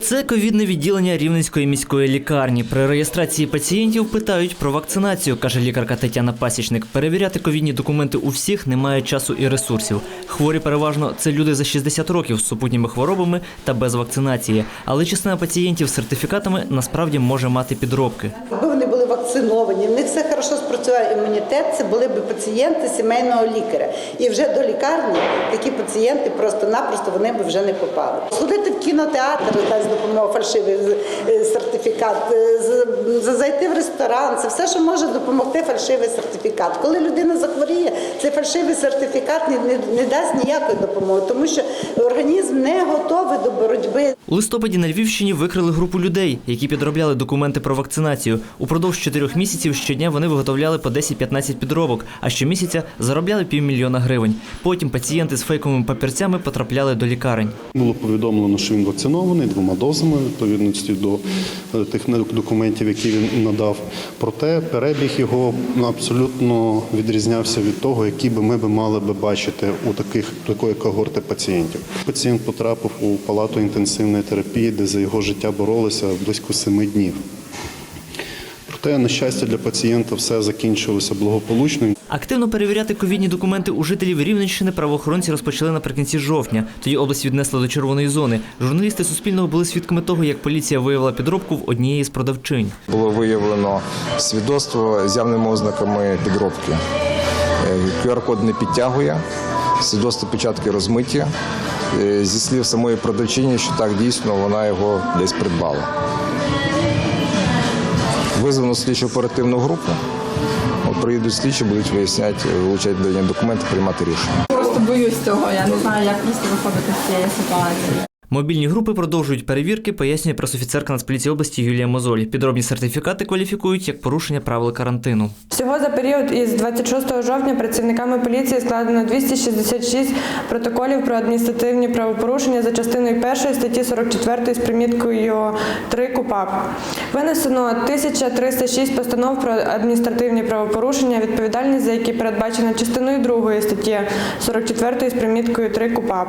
Це ковідне відділення Рівненської міської лікарні. При реєстрації пацієнтів питають про вакцинацію, каже лікарка Тетяна Пасічник. Перевіряти ковідні документи у всіх немає часу і ресурсів. Хворі переважно це люди за 60 років з супутніми хворобами та без вакцинації. Але частина пацієнтів з сертифікатами насправді може мати підробки. Вакциновані, в них все хорошо спрацював імунітет, це були б пацієнти сімейного лікаря. І вже до лікарні такі пацієнти просто-напросто вони б вже не попали. Сходити в кінотеатр дасть допомогу фальшивий е, сертифікат, е, з- з- зайти в ресторан, це все, що може допомогти фальшивий сертифікат. Коли людина захворіє, цей фальшивий сертифікат не, не, не дасть ніякої допомоги, тому що організм не готовий до боротьби У листопаді на Львівщині викрили групу людей, які підробляли документи про вакцинацію. Упродовж чотирьох місяців щодня вони виготовляли по 10-15 підробок, а щомісяця заробляли півмільйона гривень. Потім пацієнти з фейковими папірцями потрапляли до лікарень. Було повідомлено, що він вакцинований двома дозами відповідності до е, тих документів, які він надав. Проте перебіг його абсолютно відрізнявся від того, які би ми би мали би бачити у таких такої когорти пацієнтів. Пацієнт потрапив у палату інтенсивної терапії, де за його життя боролися близько семи днів. Проте, на щастя, для пацієнта все закінчилося благополучно. Активно перевіряти ковідні документи у жителів Рівненщини правоохоронці розпочали наприкінці жовтня. Тоді область віднесла до червоної зони. Журналісти Суспільного були свідками того, як поліція виявила підробку в однієї з продавчинь. Було виявлено свідоцтво з явними ознаками підробки. Е, QR-код не підтягує, свідоцтво печатки розмиті. Е, Зі слів самої продавчині, що так дійсно вона його десь придбала. Визвано слідчу оперативну групу. От приїдуть слідчі, будуть виясняти, вилучати дані документи, приймати рішення. Просто боюсь цього. Я не знаю, як просто виходити з цієї ситуації. Мобільні групи продовжують перевірки, пояснює пресофіцерка Нацполіції області Юлія Мозоль. Підробні сертифікати кваліфікують як порушення правил карантину. Всього за період із 26 жовтня працівниками поліції складено 266 протоколів про адміністративні правопорушення за частиною 1 статті 44 з приміткою 3 КУПАП. Винесено 1306 постанов про адміністративні правопорушення, відповідальність за які передбачена частиною 2 статті 44 з приміткою 3 КУПАП.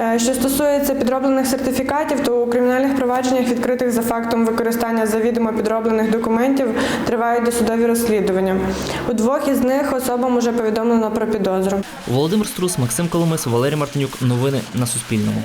Е, Що стосується підроблених сертифікатів, то у кримінальних провадженнях, відкритих за фактом використання завідомо підроблених документів, тривають досудові розслідування. У двох із них особам уже повідомлено про підозру. Володимир Струс, Максим Коломис, Валерій Мартинюк. Новини на Суспільному.